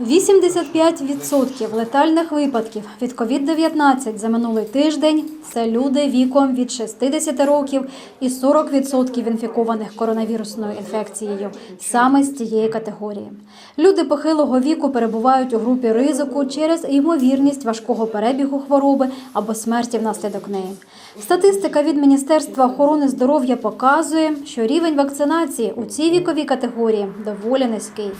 85% летальних випадків від COVID-19 за минулий тиждень це люди віком від 60 років і 40% інфікованих коронавірусною інфекцією саме з цієї категорії. Люди похилого віку перебувають у групі ризику через ймовірність важкого перебігу хвороби або смерті внаслідок неї. Статистика від Міністерства охорони здоров'я показує, що рівень вакцинації у цій віковій категорії доволі низький.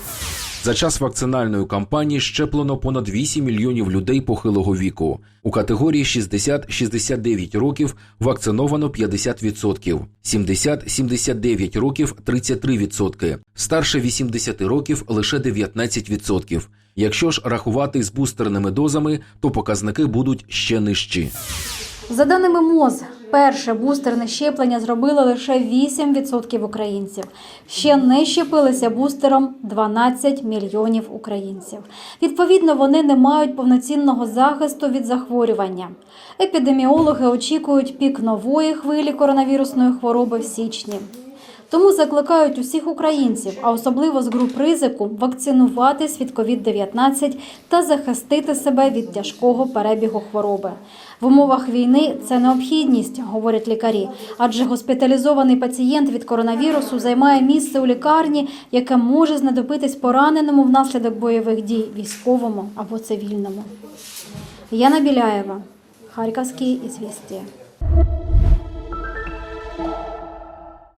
За час вакцинальної кампанії щеплено понад 8 мільйонів людей похилого віку. У категорії 60-69 років вакциновано 50%, 70-79 років 33%, старше 80 років лише 19%. Якщо ж рахувати з бустерними дозами, то показники будуть ще нижчі. За даними МОЗ, перше бустерне щеплення зробили лише 8% українців. Ще не щепилися бустером 12 мільйонів українців. Відповідно, вони не мають повноцінного захисту від захворювання. Епідеміологи очікують пік нової хвилі коронавірусної хвороби в січні. Тому закликають усіх українців, а особливо з груп ризику, вакцинуватись від COVID-19 та захистити себе від тяжкого перебігу хвороби. В умовах війни це необхідність, говорять лікарі, адже госпіталізований пацієнт від коронавірусу займає місце у лікарні, яке може знадобитись пораненому внаслідок бойових дій військовому або цивільному. Яна Біляєва, Харківські ізвістія.